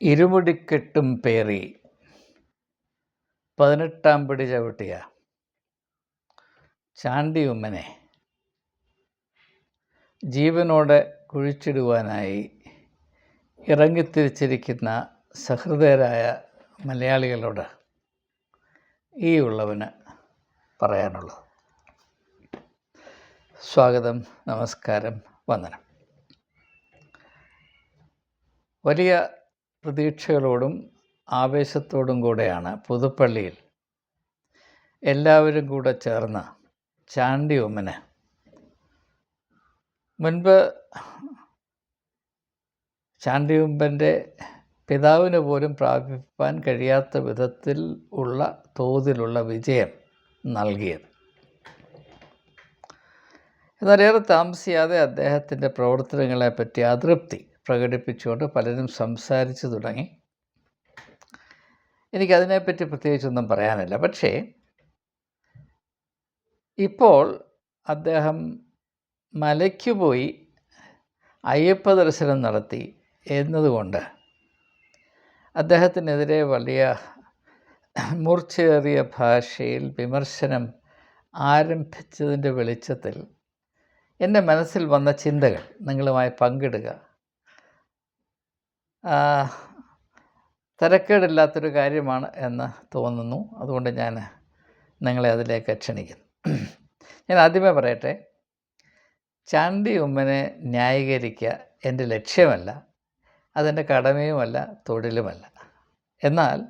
ഇരുമുടിക്കെട്ടും പേറി. പതിനെട്ടാം പിടി ചവിട്ടിയ ചാണ്ടി ഉമ്മനെ ജീവനോടെ കുഴിച്ചിടുവാനായി ഇറങ്ങിത്തിരിച്ചിരിക്കുന്ന സഹൃദയരായ മലയാളികളോട് ഈ ഉള്ളവന് പറയാനുള്ളത്. സ്വാഗതം നമസ്കാരം വന്ദനം. വലിയ പ്രതീക്ഷകളോടും ആവേശത്തോടും കൂടെയാണ് പുതുപ്പള്ളിയിൽ. എല്ലാവരും കൂടെ ചേർന്ന് ചാണ്ടി ഉമ്മന്. മുൻപ് ചാണ്ടി ഉമ്മന്റെ പിതാവിന് പോലും പ്രാപിപ്പാൻ കഴിയാത്ത വിധത്തിൽ ഉള്ള തോതിലുള്ള വിജയം നൽകിയത്. എന്നാൽ ഏറെ താമസിയാതെ അദ്ദേഹത്തിന്റെ പ്രവർത്തനങ്ങളെപ്പറ്റി അതൃപ്തി പ്രകടിപ്പിച്ചുകൊണ്ട് പലരും സംസാരിച്ചു തുടങ്ങി. എനിക്കതിനെപ്പറ്റി പ്രത്യേകിച്ചൊന്നും പറയാനില്ല. പക്ഷേ ഇപ്പോൾ അദ്ദേഹം മലയ്ക്ക് പോയി അയ്യപ്പ ദർശനം നടത്തി എന്നതുകൊണ്ട് അദ്ദേഹത്തിനെതിരെ വലിയ മൂർച്ചയേറിയ ഭാഷയിൽ വിമർശനം ആരംഭിച്ചതിന്റെ വെളിച്ചത്തിൽ എന്റെ മനസ്സിൽ വന്ന ചിന്തകൾ നിങ്ങളുമായി പങ്കിടുക തരക്കേടില്ലാത്തൊരു കാര്യമാണ് എന്ന് തോന്നുന്നു. അതുകൊണ്ട് ഞാൻ നിങ്ങളെ അതിലേക്ക് ക്ഷണിക്കുന്നു. ഞാൻ ആദ്യമേ പറയട്ടെ ചാണ്ടി ഉമ്മനെ ന്യായീകരിക്കുക എന്റെ ലക്ഷ്യമല്ല അതെന്റെ കടമയുമല്ല തൊഴിലുമല്ല. എന്നാൽ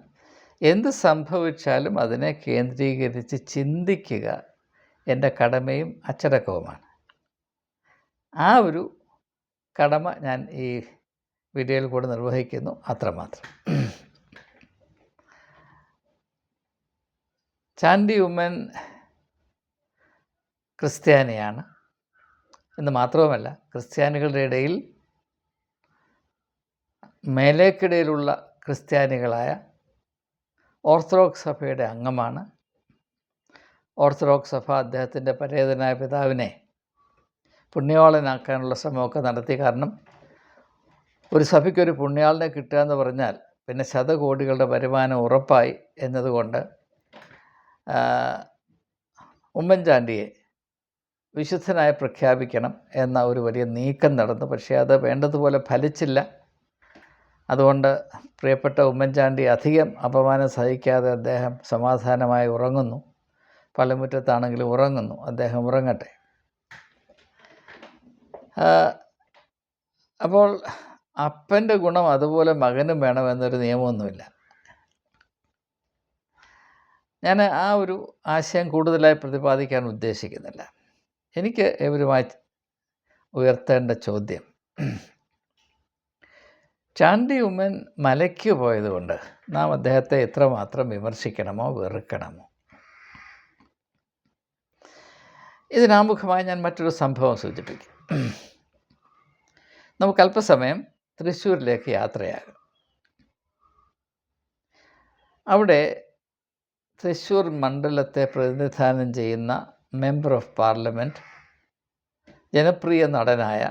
എന്ത് സംഭവിച്ചാലും അതിനെ കേന്ദ്രീകരിച്ച് ചിന്തിക്കുക എന്റെ കടമയും അച്ചടക്കവുമാണ്. ആ ഒരു കടമ ഞാൻ ഈ വീഡിയോയിൽ കൂടെ നിർവഹിക്കുന്നു. അത്രമാത്രം. ചാൻഡി ഉമ്മൻ ക്രിസ്ത്യാനിയാണ്. എന്ന് മാത്രവുമല്ല ക്രിസ്ത്യാനികളുടെ ഇടയിൽ മേലേക്കിടയിലുള്ള ക്രിസ്ത്യാനികളായ ഓർത്തഡോക്സ് സഭയുടെ അംഗമാണ്. ഓർത്തഡോക്സ് സഭ അദ്ദേഹത്തിന്റെ പരേതനായ പിതാവിനെ പുണ്യവാളനാക്കാനുള്ള ശ്രമമൊക്കെ നടത്തി കാരണം ഒരു സഭയ്ക്കൊരു പുണ്യാളിനെ കിട്ടുക എന്ന് പറഞ്ഞാൽ പിന്നെ ശതകോടികളുടെ വരുമാനം ഉറപ്പായി എന്നതുകൊണ്ട് ഉമ്മൻചാണ്ടിയെ വിശുദ്ധനായി പ്രഖ്യാപിക്കണം എന്ന ഒരു വലിയ നീക്കം നടന്നു. പക്ഷേ അത് വേണ്ടതുപോലെ ഫലിച്ചില്ല. അതുകൊണ്ട് പ്രിയപ്പെട്ട ഉമ്മൻചാണ്ടി അധികം അപമാനം സഹിക്കാതെ അദ്ദേഹം സമാധാനമായി ഉറങ്ങുന്നു. പലമുറ്റത്താണെങ്കിലും ഉറങ്ങുന്നു. അദ്ദേഹം ഉറങ്ങട്ടെ. അപ്പോൾ അപ്പന്റെ ഗുണം അതുപോലെ മകനും വേണമെന്നൊരു നിയമമൊന്നുമില്ല. ഞാൻ ആ ഒരു ആശയം കൂടുതലായി പ്രതിപാദിക്കാൻ ഉദ്ദേശിക്കുന്നില്ല. എനിക്ക് ഇവരുമായി ഉയർത്തേണ്ട ചോദ്യം. ചാണ്ടി ഉമ്മൻ മലയ്ക്ക് പോയതുകൊണ്ട് നാം അദ്ദേഹത്തെ എത്രമാത്രം വിമർശിക്കണമോ വെറുക്കണമോ? ഇതിനാമുഖമായി ഞാൻ മറ്റൊരു സംഭവം സൂചിപ്പിക്കും. നമുക്ക് അല്പസമയം തൃശ്ശൂരിലേക്ക് യാത്രയാകും. അവിടെ തൃശ്ശൂർ മണ്ഡലത്തെ പ്രതിനിധാനം ചെയ്യുന്ന മെമ്പർ ഓഫ് പാർലമെന്റ് ജനപ്രിയ നടനായ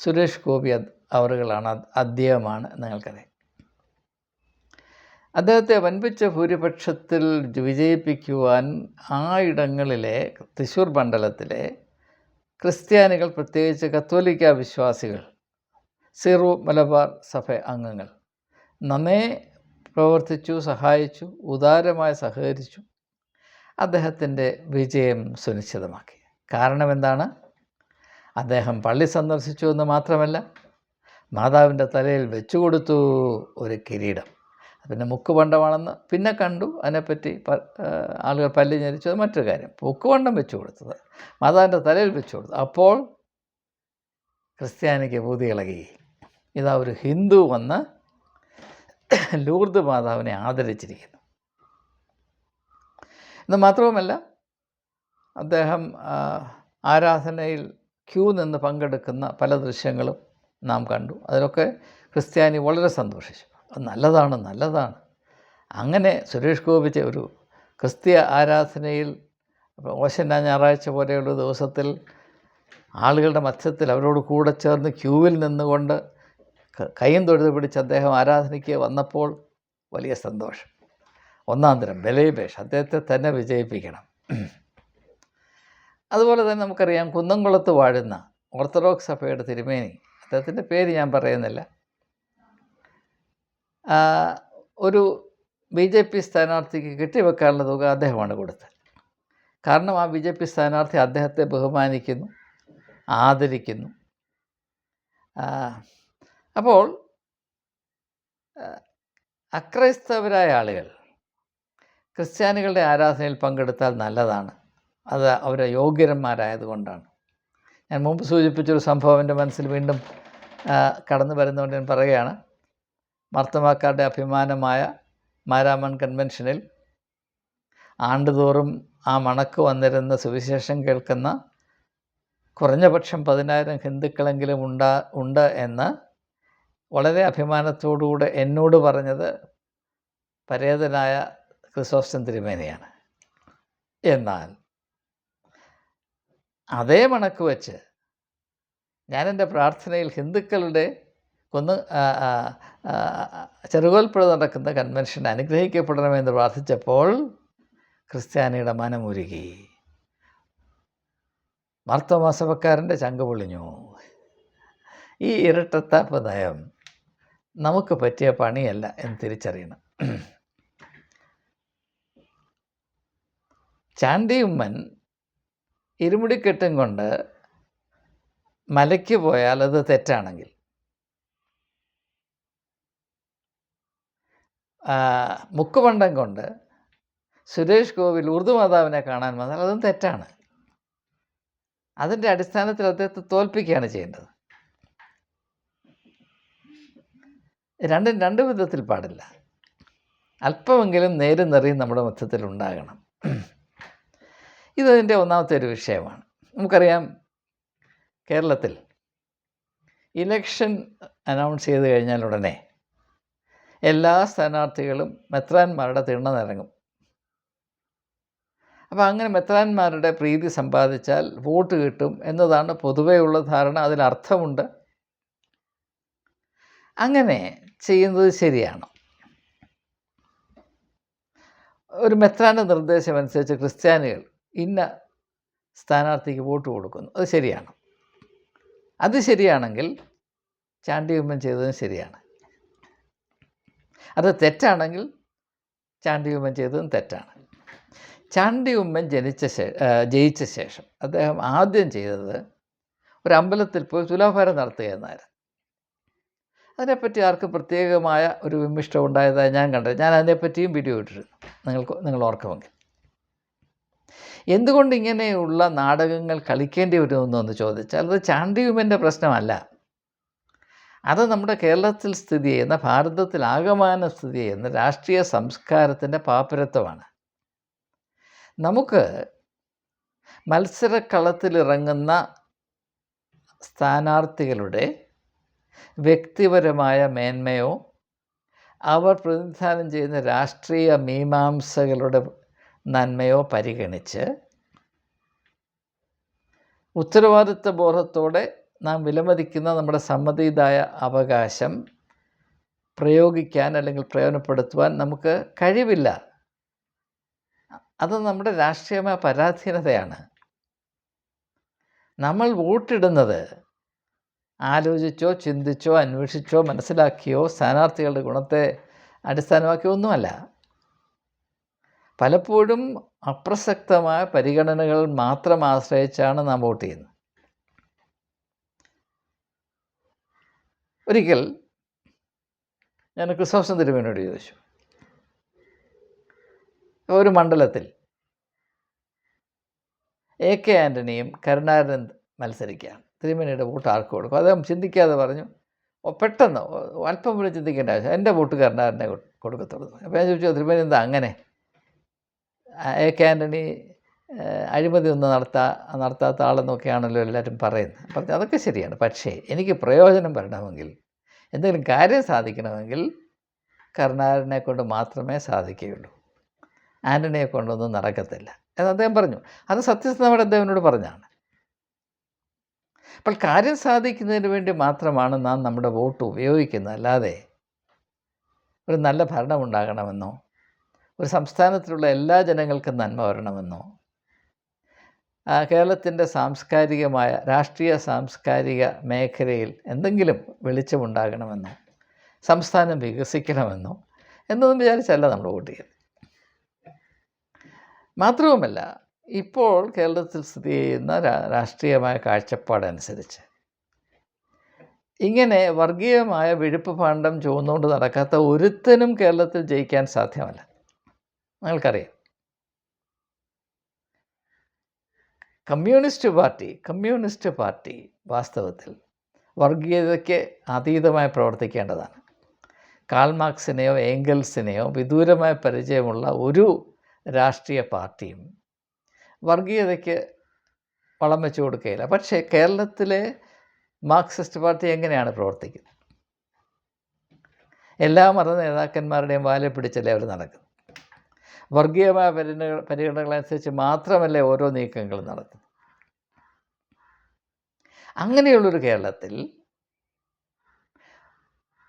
സുരേഷ് ഗോപി അവറുകളാണ് അദ്ദേഹമാണ് നിങ്ങൾക്കറിയാം. അദ്ദേഹത്തെ വൻപിച്ച ഭൂരിപക്ഷത്തിൽ വിജയിപ്പിക്കുവാൻ ആ ഇടങ്ങളിലെ തൃശ്ശൂർ മണ്ഡലത്തിലെ ക്രിസ്ത്യാനികൾ പ്രത്യേകിച്ച് കത്തോലിക്ക വിശ്വാസികൾ സീറോ മലബാർ സഭ അംഗങ്ങൾ. നന്നേ പ്രവർത്തിച്ചു സഹായിച്ചു ഉദാരമായി സഹകരിച്ചു. അദ്ദേഹത്തിന്റെ വിജയം സുനിശ്ചിതമാക്കി. കാരണം എന്താണ്? അദ്ദേഹം പള്ളി സന്ദർശിച്ചു എന്ന് മാത്രമല്ല മാതാവിന്റെ തലയിൽ വെച്ചു കൊടുത്തു ഒരു കിരീടം. പിന്നെ മുക്കുപണ്ടമാണെന്ന് പിന്നെ കണ്ടു. അതിനെപ്പറ്റി ആളുകൾ പല്ലി ഞരിച്ചത് മറ്റൊരു കാര്യം. മുക്കുപണ്ടം വെച്ചു കൊടുത്തത്. മാതാവിന്റെ തലയിൽ വെച്ചു കൊടുത്തു. അപ്പോൾ ക്രിസ്ത്യാനിക്ക് പൂതി ഇളകി ഇതാ ഒരു ഹിന്ദു വന്ന് ലൂർദ് മാതാവിനെ ആദരിച്ചിരിക്കുന്നു. എന്ന് മാത്രവുമല്ല അദ്ദേഹം ആരാധനയിൽ ക്യൂ നിന്ന് പങ്കെടുക്കുന്ന പല ദൃശ്യങ്ങളും നാം കണ്ടു. അതിലൊക്കെ ക്രിസ്ത്യാനി വളരെ സന്തോഷിച്ചു. അത് നല്ലതാണ് നല്ലതാണ്. അങ്ങനെ സുരേഷ് ഗോപി ഒരു ക്രിസ്തീയ ആരാധനയിൽ ഓശന ഞായറാഴ്ച പോലെയുള്ള ദിവസത്തിൽ ആളുകളുടെ മധ്യത്തിൽ അവരോട് കൂടെ ചേർന്ന് ക്യൂവിൽ നിന്നുകൊണ്ട് കൈയും തൊഴുത് പിടിച്ച് അദ്ദേഹം ആരാധനയ്ക്ക് വന്നപ്പോൾ വലിയ സന്തോഷം. ഒന്നാം തരം ബലേബേഷ് അദ്ദേഹത്തെ തന്നെ വിജയിപ്പിക്കണം. അതുപോലെ തന്നെ നമുക്കറിയാം കുന്നംകുളത്ത് വാഴുന്ന ഓർത്തഡോക്സ് സഭയുടെ തിരുമേനി അദ്ദേഹത്തിന്റെ പേര് ഞാൻ പറയുന്നില്ല. ഒരു ബി ജെ പി സ്ഥാനാർത്ഥിക്ക് കെട്ടിവെക്കാനുള്ള തുക അദ്ദേഹമാണ് കൊടുത്തത്. കാരണം ആ ബി ജെ പി സ്ഥാനാർത്ഥി അദ്ദേഹത്തെ ബഹുമാനിക്കുന്നു ആദരിക്കുന്നു. അപ്പോൾ അക്രൈസ്തവരായ ആളുകൾ ക്രിസ്ത്യാനികളുടെ ആരാധനയിൽ പങ്കെടുത്താൽ നല്ലതാണ്. അത് അവർ യോഗ്യന്മാരായതുകൊണ്ടാണ് ഞാൻ മുമ്പ് സൂചിപ്പിച്ചൊരു സംഭവം എന്റെ മനസ്സിൽ വീണ്ടും കടന്നു വരുന്നതുകൊണ്ട് ഞാൻ പറയുകയാണ്. മർത്തമാക്കാരുടെ അഭിമാനമായ മാരാമൺ കൺവെൻഷനിൽ ആണ്ടുതോറും ആ മണക്ക് വന്നിരുന്ന സുവിശേഷം കേൾക്കുന്ന കുറഞ്ഞപക്ഷം പതിനായിരം ഹിന്ദുക്കളെങ്കിലും ഉണ്ടാ ഉണ്ട് എന്ന് വളരെ അഭിമാനത്തോടുകൂടെ എന്നോട് പറഞ്ഞത് പരേതനായ ക്രിസോസ്റ്റം തിരുമേനിയാണ് എന്നാൽ അതേ മണക്ക് വെച്ച് ഞാൻ എന്റെ പ്രാർത്ഥനയിൽ ഹിന്ദുക്കളുടെ കൊന്ന് ചെറുകോൽപ്പുഴ നടക്കുന്ന കൺവെൻഷൻ അനുഗ്രഹിക്കപ്പെടണമെന്ന് പ്രാർത്ഥിച്ചപ്പോൾ ക്രിസ്ത്യാനിയുടെ മനമുരുകി. മാർത്തോമാസഭക്കാരന്റെ ചങ്ക് പൊളിഞ്ഞു. ഈ ഇരട്ടത്താപ്പ് നയം നമുക്ക് പറ്റിയ പണിയല്ല എന്ന് തിരിച്ചറിയണം. ചാണ്ടിയുമ്മൻ ഇരുമുടിക്കെട്ടും കൊണ്ട് മലയ്ക്ക് പോയാൽ അത് തെറ്റാണെങ്കിൽ മുക്കുമണ്ടം കൊണ്ട് സുരേഷ് ഗോവിൽ ഉറുദു മാതാവിനെ കാണാൻ വന്നാൽ അതും തെറ്റാണ്. അതിന്റെ അടിസ്ഥാനത്തിൽ അദ്ദേഹത്തെ തോൽപ്പിക്കുകയാണ് ചെയ്യേണ്ടത്. രണ്ടും രണ്ട് വിധത്തിൽ പാടില്ല. അല്പമെങ്കിലും നേരും നിറയും നമ്മുടെ മൊത്തത്തിൽ ഉണ്ടാകണം. ഇതതിന്റെ ഒന്നാമത്തെ ഒരു വിഷയമാണ്. നമുക്കറിയാം കേരളത്തിൽ ഇലക്ഷൻ അനൗൺസ് ചെയ്ത് കഴിഞ്ഞാൽ ഉടനെ എല്ലാ സ്ഥാനാർത്ഥികളും മെത്രാന്മാരുടെ തിണ്ണനിറങ്ങും. അപ്പോൾ അങ്ങനെ മെത്രാന്മാരുടെ പ്രീതി സമ്പാദിച്ചാൽ വോട്ട് കിട്ടും എന്നതാണ് പൊതുവെയുള്ള ധാരണ അതിലർത്ഥമുണ്ട്. അങ്ങനെ ചെയ്യുന്നത് ശരിയാണ്. ഒരു മെത്രാന്റെ നിർദ്ദേശം അനുസരിച്ച് ക്രിസ്ത്യാനികൾ ഇന്ന സ്ഥാനാർത്ഥിക്ക് വോട്ട് കൊടുക്കുന്നു. അത് ശരിയാണ്. അത് ശരിയാണെങ്കിൽ ചാണ്ടി ഉമ്മൻ ചെയ്തതും ശരിയാണ്. അത് തെറ്റാണെങ്കിൽ ചാണ്ടി ഉമ്മൻ ചെയ്തതും തെറ്റാണ്. ചാണ്ടിയുമ്മൻ ജനിച്ച ശേ ജയിച്ച ശേഷം അദ്ദേഹം ആദ്യം ചെയ്തത് ഒരു അമ്പലത്തിൽ പോയി തുലാഭാരം നടത്തുക എന്നായിരുന്നു. അതിനെപ്പറ്റി ആർക്കും പ്രത്യേകമായ ഒരു വിമിഷ്ടം ഉണ്ടായതായി ഞാൻ കണ്ടത്. ഞാൻ അതിനെപ്പറ്റിയും വീഡിയോ ഇട്ടിരുന്നു. നിങ്ങൾക്ക് നിങ്ങൾ ഓർക്കുമെങ്കിൽ. എന്തുകൊണ്ട് ഇങ്ങനെയുള്ള നാടകങ്ങൾ കളിക്കേണ്ടി വരുമെന്നൊന്ന് ചോദിച്ചാൽ അത് ചാണ്ടിയുമന്റെ പ്രശ്നമല്ല. അത് നമ്മുടെ കേരളത്തിൽ സ്ഥിതി ചെയ്യുന്ന ഭാരതത്തിൽ ആകമാനം സ്ഥിതി ചെയ്യുന്ന രാഷ്ട്രീയ സംസ്കാരത്തിന്റെ പാപ്പരത്വമാണ്. നമുക്ക് മത്സരക്കളത്തിലിറങ്ങുന്ന സ്ഥാനാർത്ഥികളുടെ വ്യക്തിപരമായ മേന്മയോ. അവർ പ്രതിനിധാനം ചെയ്യുന്ന രാഷ്ട്രീയ മീമാംസകളുടെ നന്മയോ പരിഗണിച്ച്. ഉത്തരവാദിത്വ ബോധത്തോടെ നാം വിലമതിക്കുന്ന നമ്മുടെ സമ്മതിദായ അവകാശം പ്രയോഗിക്കാൻ അല്ലെങ്കിൽ പ്രയോജനപ്പെടുത്തുവാൻ നമുക്ക് കഴിവില്ല. അത് നമ്മുടെ രാഷ്ട്രീയമായ പരാധീനതയാണ്. നമ്മൾ വോട്ടിടുന്നത് ആലോചിച്ചോ ചിന്തിച്ചോ അന്വേഷിച്ചോ മനസ്സിലാക്കിയോ സ്ഥാനാർത്ഥികളുടെ ഗുണത്തെ അടിസ്ഥാനമാക്കിയോ ഒന്നുമല്ല. പലപ്പോഴും അപ്രസക്തമായ പരിഗണനകൾ മാത്രം ആശ്രയിച്ചാണ് നാം വോട്ട് ചെയ്യുന്നത്. ഒരിക്കൽ ഞാൻ ക്രിസ്തോസം തിരുമേനോട് ചോദിച്ചു. ഒരു മണ്ഡലത്തിൽ എ കെ ആന്റണിയും കരുണാകരൻ മത്സരിക്കുകയാണ്. തിരുമേനിയുടെ വോട്ട് ആർക്ക് കൊടുക്കും? അദ്ദേഹം ചിന്തിക്കാതെ പറഞ്ഞു "ഓ, പെട്ടെന്ന് അല്പം പോലും ചിന്തിക്കേണ്ട ആവശ്യം എന്റെ വോട്ട് കരുണാകരനെ കൊ- കൊടുക്കത്തുള്ളൂ? അപ്പോൾ ഞാൻ ചോദിച്ചു തിരുമേനി എന്താ അങ്ങനെ? എ കെ ആന്റണി അഴിമതി ഒന്നും നടത്താ നടത്താത്ത ആളെന്നൊക്കെയാണല്ലോ എല്ലാവരും പറയുന്നത്. പറഞ്ഞു അതൊക്കെ ശരിയാണ്. പക്ഷേ എനിക്ക് പ്രയോജനം വരണമെങ്കിൽ എന്തെങ്കിലും കാര്യം സാധിക്കണമെങ്കിൽ കരുണാകരനെ കൊണ്ട് മാത്രമേ സാധിക്കുകയുള്ളൂ. ആന്റണിയെ കൊണ്ടൊന്നും നടക്കത്തില്ല. എന്ന് അദ്ദേഹം പറഞ്ഞു. അത് സത്യസന്ധമായിട്ട് അദ്ദേഹം എന്നോട് പറഞ്ഞാണ് അപ്പോൾ കാര്യം സാധിക്കുന്നതിന് വേണ്ടി മാത്രമാണ് നാം നമ്മുടെ വോട്ട് ഉപയോഗിക്കുന്നത്. അല്ലാതെ ഒരു നല്ല ഭരണം ഉണ്ടാകണമെന്നോ ഒരു സംസ്ഥാനത്തിലുള്ള എല്ലാ ജനങ്ങൾക്കും നന്മ വരണമെന്നോ കേരളത്തിന്റെ സാംസ്കാരികമായ രാഷ്ട്രീയ സാംസ്കാരിക മേഖലയിൽ എന്തെങ്കിലും വെളിച്ചമുണ്ടാകണമെന്നോ സംസ്ഥാനം വികസിക്കണമെന്നോ എന്നൊന്നും വിചാരിച്ചല്ല നമ്മൾ വോട്ട് ചെയ്യുന്നത്. മാത്രവുമല്ല ഇപ്പോൾ കേരളത്തിൽ സ്ഥിതി ചെയ്യുന്ന രാഷ്ട്രീയമായ കാഴ്ചപ്പാടനുസരിച്ച്. ഇങ്ങനെ വർഗീയമായ വിഴുപ്പ് ഭാണ്ഡം ചുവന്നുകൊണ്ട് നടക്കാത്ത ഒരുത്തനും കേരളത്തിൽ ജയിക്കാൻ സാധ്യമല്ല. നിങ്ങൾക്കറിയാം. കമ്മ്യൂണിസ്റ്റ് പാർട്ടി കമ്മ്യൂണിസ്റ്റ് പാർട്ടി വാസ്തവത്തിൽ വർഗീയതയ്ക്ക് അതീതമായി പ്രവർത്തിക്കേണ്ടതാണ്. കാൾമാർക്സിനെയോ ഏംഗൽസിനെയോ വിദൂരമായ പരിചയമുള്ള ഒരു രാഷ്ട്രീയ പാർട്ടിയും വർഗീയതയ്ക്ക് വളം വെച്ച് കൊടുക്കുകയില്ല. പക്ഷേ കേരളത്തിലെ മാർക്സിസ്റ്റ് പാർട്ടി എങ്ങനെയാണ് പ്രവർത്തിക്കുന്നത്? എല്ലാ മത നേതാക്കന്മാരുടെയും വാലെ പിടിച്ചല്ലേ അവർ നടക്കുന്നത്? വർഗീയമായ പരിഗണന പരിഗണനകളനുസരിച്ച് മാത്രമല്ലേ ഓരോ നീക്കങ്ങളും നടത്തുന്നത് അങ്ങനെയുള്ളൊരു കേരളത്തിൽ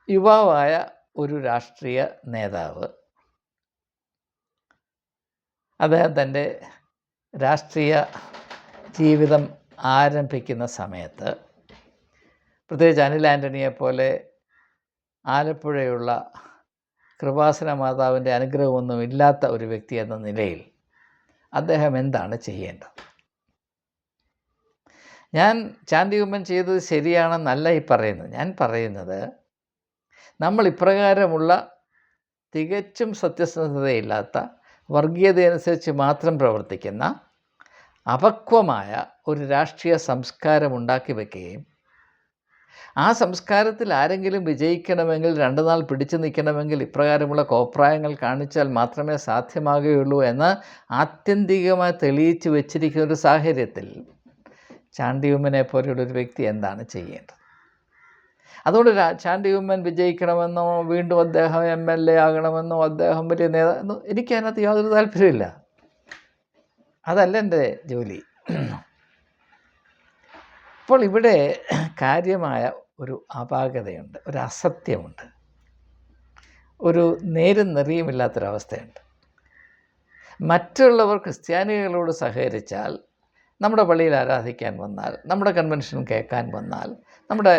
യുവാവായ ഒരു രാഷ്ട്രീയ നേതാവ് അദ്ദേഹം തന്റെ രാഷ്ട്രീയ ജീവിതം ആരംഭിക്കുന്ന സമയത്ത് പ്രത്യേകിച്ച് അനിൽ ആന്റണിയെ പോലെ ആലപ്പുഴയുള്ള കൃപാസന മാതാവിന്റെ അനുഗ്രഹമൊന്നും ഇല്ലാത്ത ഒരു വ്യക്തി എന്ന നിലയിൽ അദ്ദേഹം എന്താണ് ചെയ്യേണ്ടത്? ഞാൻ ചാണ്ടി ഉമ്മൻ ചെയ്തത് ശരിയാണെന്നല്ല ഈ പറയുന്നത്. ഞാൻ പറയുന്നത് നമ്മൾ ഇപ്രകാരമുള്ള തികച്ചും സത്യസന്ധതയില്ലാത്ത വർഗീയതയനുസരിച്ച് മാത്രം പ്രവർത്തിക്കുന്ന അപക്വമായ ഒരു രാഷ്ട്രീയ സംസ്കാരം ഉണ്ടാക്കി വയ്ക്കുകയും ആ സംസ്കാരത്തിൽ ആരെങ്കിലും വിജയിക്കണമെങ്കിൽ രണ്ടു നാൾ പിടിച്ചു നിൽക്കണമെങ്കിൽ ഇപ്രകാരമുള്ള കോപ്രായങ്ങൾ കാണിച്ചാൽ മാത്രമേ സാധ്യമാകുകയുള്ളൂ എന്ന് ആത്യന്തികമായി തെളിയിച്ചു വെച്ചിരിക്കുന്ന ഒരു സാഹചര്യത്തിൽ ചാണ്ടിയുമ്മനെ പോലെയുള്ള ഒരു വ്യക്തി എന്താണ് ചെയ്യേണ്ടത്? അതുകൊണ്ട് ചാണ്ടിയുമ്മൻ വിജയിക്കണമെന്നോ വീണ്ടും അദ്ദേഹം എം എൽ എ ആകണമെന്നോ അദ്ദേഹം വലിയ നേതാ എനിക്കതിനകത്ത് യാതൊരു താല്പര്യമില്ല അതല്ല എന്റെ ജോലി. അപ്പോൾ ഇവിടെ കാര്യമായ ഒരു അപാകതയുണ്ട് ഒരു അസത്യമുണ്ട്. ഒരു നേരും നെറിയുമില്ലാത്തൊരവസ്ഥയുണ്ട്. മറ്റുള്ളവർ ക്രിസ്ത്യാനികളോട് സഹകരിച്ചാൽ നമ്മുടെ പള്ളിയിൽ ആരാധിക്കാൻ വന്നാൽ നമ്മുടെ കൺവെൻഷൻ കേൾക്കാൻ വന്നാൽ നമ്മുടെ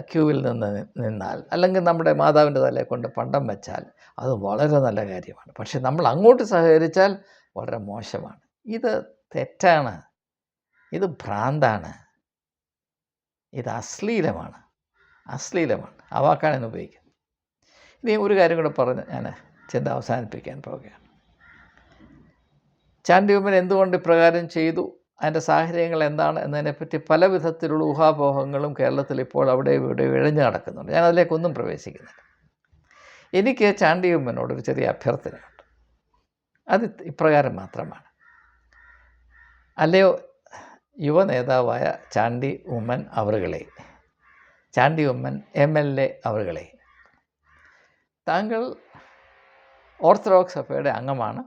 ക്യൂവിൽ നിന്ന് നിന്നാൽ അല്ലെങ്കിൽ നമ്മുടെ മാതാവിന്റെ തലയെ കൊണ്ട് പണ്ടം വെച്ചാൽ അത് വളരെ നല്ല കാര്യമാണ്. പക്ഷേ നമ്മൾ അങ്ങോട്ട് സഹകരിച്ചാൽ വളരെ മോശമാണ്. ഇത് തെറ്റാണ്. ഇത് ഭ്രാന്താണ്. ഇത് അശ്ലീലമാണ്. അശ്ലീലമാണ്. ആ വാക്കാണ് ഞാൻ ഉപയോഗിക്കുന്നത്. ഇനി ഒരു കാര്യം കൂടെ പറഞ്ഞ് ഞാൻ ചിന്ത അവസാനിപ്പിക്കാൻ പോവുകയാണ്. ചാണ്ടിയമ്മൻ എന്തുകൊണ്ട് ഇപ്രകാരം ചെയ്തു? അതിന്റെ സാഹചര്യങ്ങൾ എന്താണ് എന്നതിനെപ്പറ്റി പല വിധത്തിലുള്ള ഊഹാപോഹങ്ങളും കേരളത്തിൽ ഇപ്പോൾ അവിടെ ഇവിടെ ഇഴഞ്ഞു നടക്കുന്നുണ്ട്. ഞാൻ അതിലേക്കൊന്നും പ്രവേശിക്കുന്നില്ല. എനിക്ക് ചാണ്ടിയമ്മനോട് ഒരു ചെറിയ അഭ്യർത്ഥനയുണ്ട്. അത് ഇപ്രകാരം മാത്രമാണ്. അല്ലയോ യുവ നേതാവായ Chandy Oommen അവറുകളെ. Chandy Oommen M L A അവറുകളെ. താങ്കൾ ഓർത്തഡോക്സ് സഭയുടെ അംഗമാണ്.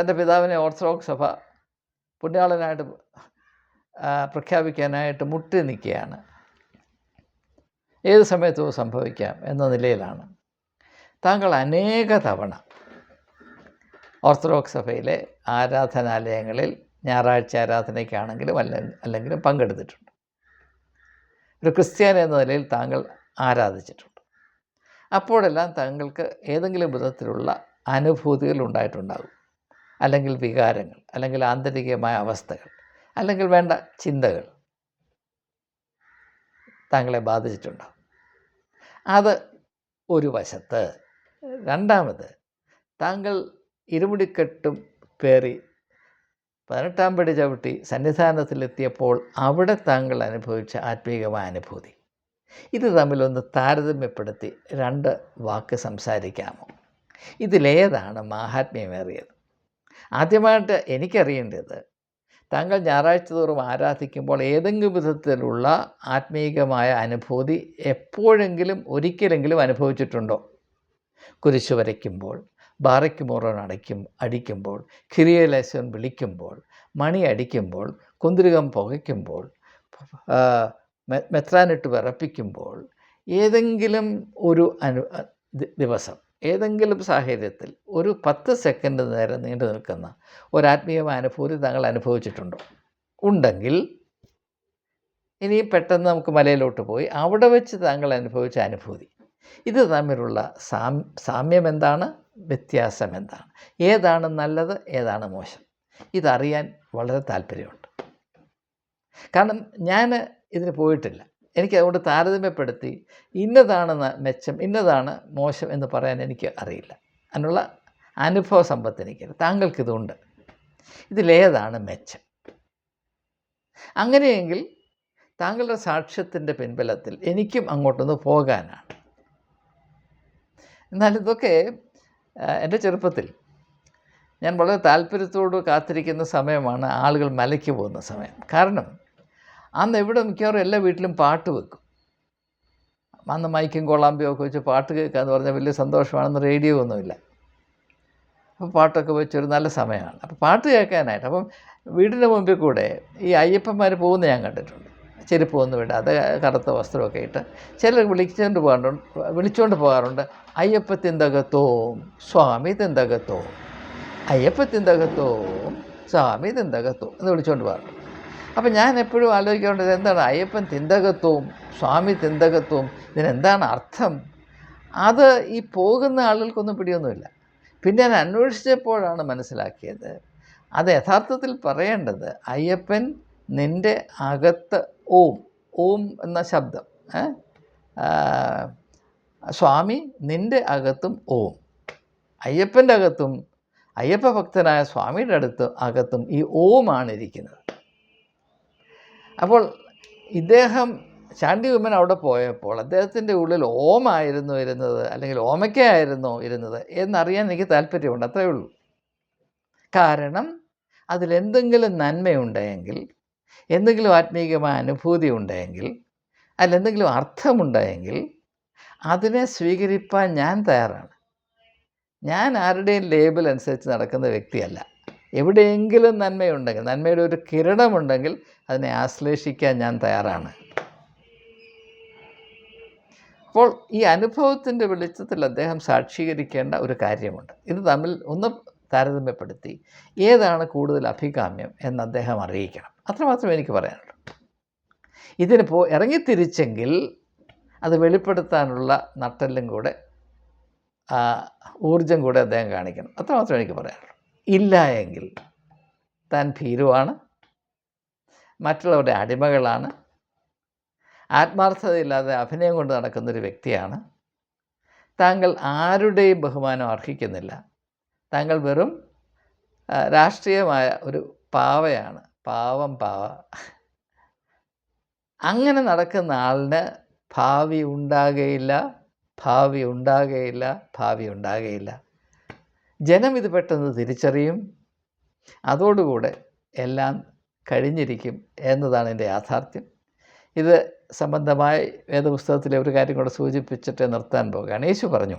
തന്റെ പിതാവിനെ ഓർത്തഡോക്സ് സഭ പുണ്യാളനായിട്ട് പ്രഖ്യാപിക്കാനായിട്ട് മുട്ടി നിൽക്കുകയാണ്. ഏത് സമയത്തും സംഭവിക്കാം എന്ന നിലയിലാണ്. താങ്കൾ അനേക തവണ ഓർത്തഡോക്സ് സഭയിലെ ആരാധനാലയങ്ങളിൽ ഞായറാഴ്ച ആരാധനയ്ക്കാണെങ്കിലും അല്ല അല്ലെങ്കിലും പങ്കെടുത്തിട്ടുണ്ട്. ഒരു ക്രിസ്ത്യാനി എന്ന നിലയിൽ താങ്കൾ ആരാധിച്ചിട്ടുണ്ട്. അപ്പോഴെല്ലാം താങ്കൾക്ക് ഏതെങ്കിലും വിധത്തിലുള്ള അനുഭൂതികൾ ഉണ്ടായിട്ടുണ്ടാകും. അല്ലെങ്കിൽ വികാരങ്ങൾ അല്ലെങ്കിൽ ആന്തരികമായ അവസ്ഥകൾ അല്ലെങ്കിൽ വേണ്ട ചിന്തകൾ താങ്കളെ ബാധിച്ചിട്ടുണ്ടാകും. അത് ഒരു വശത്ത്. രണ്ടാമത് താങ്കൾ ഇരുമുടിക്കെട്ടും പേറി പതിനെട്ടാം പടി ചവിട്ടി സന്നിധാനത്തിലെത്തിയപ്പോൾ അവിടെ താങ്കൾ അനുഭവിച്ച ആത്മീയമായ അനുഭൂതി. ഇത് തമ്മിലൊന്ന് താരതമ്യപ്പെടുത്തി രണ്ട് വാക്ക് സംസാരിക്കാമോ? ഇതിലേതാണ് മാഹാത്മ്യമേറിയത്? ആദ്യമായിട്ട് എനിക്കറിയേണ്ടത് താങ്കൾ ഞായറാഴ്ച തോറും ആരാധിക്കുമ്പോൾ ഏതെങ്കിലും വിധത്തിലുള്ള ആത്മീയമായ അനുഭൂതി എപ്പോഴെങ്കിലും ഒരിക്കലെങ്കിലും അനുഭവിച്ചിട്ടുണ്ടോ? കുരിശു വരയ്ക്കുമ്പോൾ ബാറയ്ക്ക് മോറോൺ അടയ്ക്കും അടിക്കുമ്പോൾ കിരിയലേശൻ വിളിക്കുമ്പോൾ മണി അടിക്കുമ്പോൾ കുന്തിരികം പുകയ്ക്കുമ്പോൾ മെത്രാനിട്ട് വിറപ്പിക്കുമ്പോൾ ഏതെങ്കിലും ഒരു അനു ദിവസം ഏതെങ്കിലും സാഹചര്യത്തിൽ ഒരു പത്ത് സെക്കൻഡ് നേരം നീണ്ടു നിൽക്കുന്ന ഒരാത്മീയമായ അനുഭൂതി താങ്കൾ അനുഭവിച്ചിട്ടുണ്ടോ? ഉണ്ടെങ്കിൽ ഇനി പെട്ടെന്ന് നമുക്ക് മലയിലോട്ട് പോയി അവിടെ വെച്ച് താങ്കൾ അനുഭവിച്ച അനുഭൂതി. ഇത് തമ്മിലുള്ള സാമ്യം എന്താണ്? വ്യത്യാസം എന്താണ്? ഏതാണ് നല്ലത് ഏതാണ് മോശം? ഇതറിയാൻ വളരെ താല്പര്യമുണ്ട്. കാരണം ഞാൻ ഇതിന് പോയിട്ടില്ല. എനിക്ക് അതുകൊണ്ട് താരതമ്യപ്പെടുത്തി ഇന്നതാണ് മെച്ചം ഇന്നതാണ് മോശം എന്ന് പറയാൻ എനിക്ക് അറിയില്ല. അതിനുള്ള അനുഭവ സമ്പത്ത് എനിക്കില്ല താങ്കൾക്കിതുണ്ട് ഇതിലേതാണ് മെച്ചം? അങ്ങനെയെങ്കിൽ താങ്കളുടെ സാക്ഷ്യത്തിന്റെ പിൻബലത്തിൽ എനിക്കും അങ്ങോട്ടൊന്ന് പോകാനാണ്. എന്നാൽ ഇതൊക്കെ എന്റെ ചെറുപ്പത്തിൽ ഞാൻ വളരെ താല്പര്യത്തോട് കാത്തിരിക്കുന്ന സമയമാണ് ആളുകൾ മലയ്ക്ക് പോകുന്ന സമയം. കാരണം അന്ന് എവിടെ മിക്കവാറും എല്ലാ വീട്ടിലും പാട്ട് വെക്കും. അന്ന് മൈക്കും കോളാമ്പിയും ഒക്കെ വെച്ച് പാട്ട് കേൾക്കുക എന്ന് പറഞ്ഞാൽ വലിയ സന്തോഷമാണെന്ന് റേഡിയോ ഒന്നുമില്ല. അപ്പോൾ പാട്ടൊക്കെ വെച്ചൊരു നല്ല സമയമാണ്. അപ്പോൾ പാട്ട് കേൾക്കാനായിട്ട് അപ്പം വീടിന്റെ മുമ്പിൽ കൂടെ ഈ അയ്യപ്പന്മാർ പോകുന്ന ഞാൻ കണ്ടിട്ടുണ്ട്. ചെരുപ്പ് ഒന്നും ഇടാതെ കറുത്ത വസ്ത്രമൊക്കെ ഇട്ട് ചിലർ വിളിച്ചുകൊണ്ട് പോകാറുണ്ട്. വിളിച്ചുകൊണ്ട് പോകാറുണ്ട്. അയ്യപ്പ തിന്തകത്തോം സ്വാമി തിന്തകത്തോം അയ്യപ്പ തിന്തകത്തോം സ്വാമി തിന്തകത്തോം എന്ന് വിളിച്ചുകൊണ്ട് പോകാറുണ്ട്. അപ്പം ഞാൻ എപ്പോഴും ആലോചിക്കേണ്ടത് എന്താണ്? അയ്യപ്പൻ തിന്തകത്വവും സ്വാമി തിന്തകത്വവും ഇതിനെന്താണ് അർത്ഥം? അത് ഈ പോകുന്ന ആളുകൾക്കൊന്നും പിടിയൊന്നുമില്ല. പിന്നെ ഞാൻ അന്വേഷിച്ചപ്പോഴാണ് മനസ്സിലാക്കിയത്. അത് യഥാർത്ഥത്തിൽ പറയേണ്ടത് അയ്യപ്പൻ നിന്റെ അകത്ത് ഓം ഓം എന്ന ശബ്ദം സ്വാമി നിന്റെ അകത്തും ഓം അയ്യപ്പന്റെ അകത്തും അയ്യപ്പ ഭക്തനായ സ്വാമിയുടെ അടുത്ത് അകത്തും ഈ ഓമാണ് ഇരിക്കുന്നത്. അപ്പോൾ ഇദ്ദേഹം ചാണ്ടി ഉമ്മൻ അവിടെ പോയപ്പോൾ അദ്ദേഹത്തിന്റെ ഉള്ളിൽ ഓമായിരുന്നു ഇരുന്നത് അല്ലെങ്കിൽ ഓമയ്ക്കായിരുന്നു ഇരുന്നത് എന്നറിയാൻ എനിക്ക് താല്പര്യമുണ്ട് അത്രയേ ഉള്ളൂ. കാരണം അതിലെന്തെങ്കിലും നന്മയുണ്ടെങ്കിൽ എന്തെങ്കിലും ആത്മീയമായ അനുഭൂതി ഉണ്ടെങ്കിൽ അതിലെന്തെങ്കിലും അർത്ഥമുണ്ടെങ്കിൽ അതിനെ സ്വീകരിപ്പാൻ ഞാൻ തയ്യാറാണ്. ഞാൻ ആരുടെയും ലേബൽ അനുസരിച്ച് നടക്കുന്ന വ്യക്തിയല്ല. എവിടെയെങ്കിലും നന്മയുണ്ടെങ്കിൽ നന്മയുടെ ഒരു കിരണമുണ്ടെങ്കിൽ അതിനെ ആശ്ലേഷിക്കാൻ ഞാൻ തയ്യാറാണ്. അപ്പോൾ ഈ അനുഭവത്തിന്റെ വെളിച്ചത്തിൽ അദ്ദേഹം സാക്ഷീകരിക്കേണ്ട ഒരു കാര്യമുണ്ട്. ഇത് തമ്മിൽ ഒന്ന് താരതമ്യപ്പെടുത്തി ഏതാണ് കൂടുതൽ അഭികാമ്യം എന്ന് അദ്ദേഹം അറിയിക്കണം. അത്രമാത്രമേ എനിക്ക് പറയാനുള്ളൂ. ഇതിന് പോ ഇറങ്ങിത്തിരിച്ചെങ്കിൽ അത് വെളിപ്പെടുത്താനുള്ള നട്ടെല്ലും കൂടെ ഊർജം കൂടെ അദ്ദേഹം കാണിക്കണം. അത്രമാത്രമേ എനിക്ക് പറയാനുള്ളൂ. ഇല്ല എങ്കിൽ താൻ ഭീരുവാണ്. മറ്റുള്ളവരുടെ അടിമകളാണ്. ആത്മാർത്ഥതയില്ലാതെ അഭിനയം കൊണ്ട് നടക്കുന്നൊരു വ്യക്തിയാണ്. താങ്കൾ ആരുടെയും ബഹുമാനം അർഹിക്കുന്നില്ല. താങ്കൾ വെറും രാഷ്ട്രീയമായ ഒരു പാവയാണ്. പാവം പാവ. അങ്ങനെ നടക്കുന്ന ആളിന് ഭാവി ഉണ്ടാകുകയില്ല ഭാവി ഉണ്ടാകുകയില്ല ഭാവി ഉണ്ടാകുകയില്ല ജനം ഇത് പെട്ടെന്ന് തിരിച്ചറിയും. അതോടുകൂടെ എല്ലാം കഴിഞ്ഞിരിക്കും എന്നതാണ് എന്റെ യാഥാർത്ഥ്യം. ഇത് സംബന്ധമായി വേദപുസ്തകത്തിലെ ഒരു കാര്യം കൂടെ സൂചിപ്പിച്ചിട്ട് നിർത്താൻ പോകുകയാണ് യേശു പറഞ്ഞു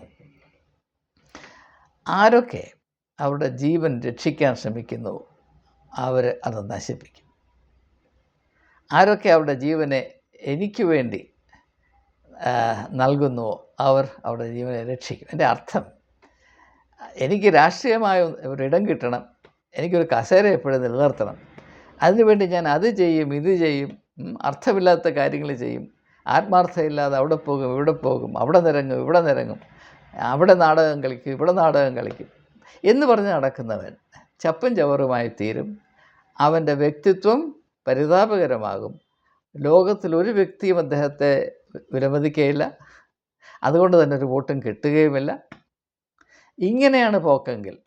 ആരൊക്കെ അവരുടെ ജീവൻ രക്ഷിക്കാൻ ശ്രമിക്കുന്നു? അവർ അത് നശിപ്പിക്കും. ആരൊക്കെ അവരുടെ ജീവനെ എനിക്ക് വേണ്ടി നൽകുന്നുവോ അവർ അവരുടെ ജീവനെ രക്ഷിക്കും. എന്റെ അർത്ഥം എനിക്ക് രാഷ്ട്രീയമായ ഒരിടം കിട്ടണം എനിക്കൊരു കസേര എപ്പോഴും നിലനിർത്തണം. അതിനുവേണ്ടി ഞാൻ അത് ചെയ്യും ഇത് ചെയ്യും അർത്ഥമില്ലാത്ത കാര്യങ്ങൾ ചെയ്യും. ആത്മാർത്ഥമില്ലാതെ അവിടെ പോകും ഇവിടെ പോകും അവിടെ നിരങ്ങും ഇവിടെ നിരങ്ങും. അവിടെ നാടകം കളിക്കും ഇവിടെ നാടകം കളിക്കും എന്ന് പറഞ്ഞ് നടക്കുന്നവൻ ചപ്പും ചവറുമായി തീരും. അവന്റെ വ്യക്തിത്വം പരിതാപകരമാകും. ലോകത്തിൽ ഒരു വ്യക്തിയും അദ്ദേഹത്തെ വിലമതിക്കുകയില്ല അതുകൊണ്ട് തന്നെ ഒരു വോട്ടും കിട്ടുകയുമില്ല. ഇങ്ങനെയാണ് പോക്കെങ്കിൽ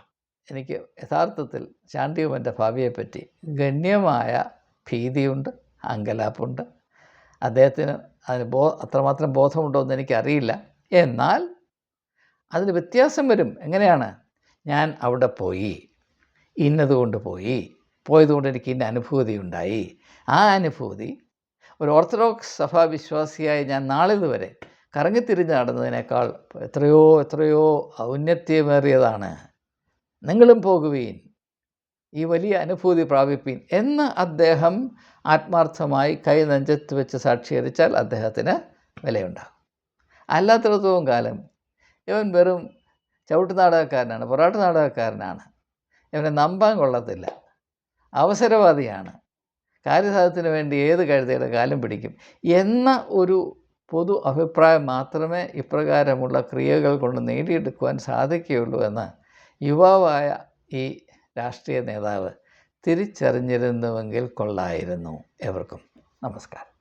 എനിക്ക് യഥാർത്ഥത്തിൽ ചാണ്ടിയുമന്റെ ഭാവിയെപ്പറ്റി ഗണ്യമായ ഭീതിയുണ്ട് അങ്കലാപ്പുണ്ട്. അദ്ദേഹത്തിന് അതിന് ബോ അത്രമാത്രം ബോധമുണ്ടോ എന്ന് എനിക്കറിയില്ല. എന്നാൽ അതിന് വ്യത്യാസം വരും. എങ്ങനെയാണ്? ഞാൻ അവിടെ പോയി. ഇന്നതുകൊണ്ട് പോയി. പോയതുകൊണ്ട് എനിക്ക് ഇന്ന അനുഭൂതി ഉണ്ടായി. ആ അനുഭൂതി ഒരു ഓർത്തഡോക്സ് സഭാവിശ്വാസിയായ ഞാൻ നാളിൽ നാളിതുവരെ കറങ്ങിത്തിരിഞ്ഞ് നടന്നതിനേക്കാൾ എത്രയോ എത്രയോ ഔന്നത്യമേറിയതാണ്. നിങ്ങളും പോകുവീൻ. ഈ വലിയ അനുഭൂതി പ്രാപിപ്പീൻ എന്ന് അദ്ദേഹം ആത്മാർത്ഥമായി കൈ നെഞ്ചത്ത് വെച്ച് സാക്ഷീകരിച്ചാൽ അദ്ദേഹത്തിന് വിലയുണ്ടാകും. അല്ലാത്തിടത്തോളം കാലം ഇവൻ വെറും ചവിട്ട് നാടകക്കാരനാണ് പൊറാട്ട് നാടകക്കാരനാണ് ഇവനെ നമ്പാൻ കൊള്ളത്തില്ല. അവസരവാദിയാണ്. കാര്യസാധ്യത്തിന് വേണ്ടി ഏത് കഴുതയുടെ കാലം പിടിക്കും എന്ന ഒരു പൊതു അഭിപ്രായം മാത്രമേ ഇപ്രകാരമുള്ള ക്രിയകൾ കൊണ്ട് നേടിയെടുക്കുവാൻ സാധിക്കുകയുള്ളൂ എന്ന് യുവാവായ ഈ രാഷ്ട്രീയ നേതാവ് തിരിച്ചറിഞ്ഞിരുന്നുവെങ്കിൽ കൊള്ളായിരുന്നു. എവർക്കും നമസ്കാരം.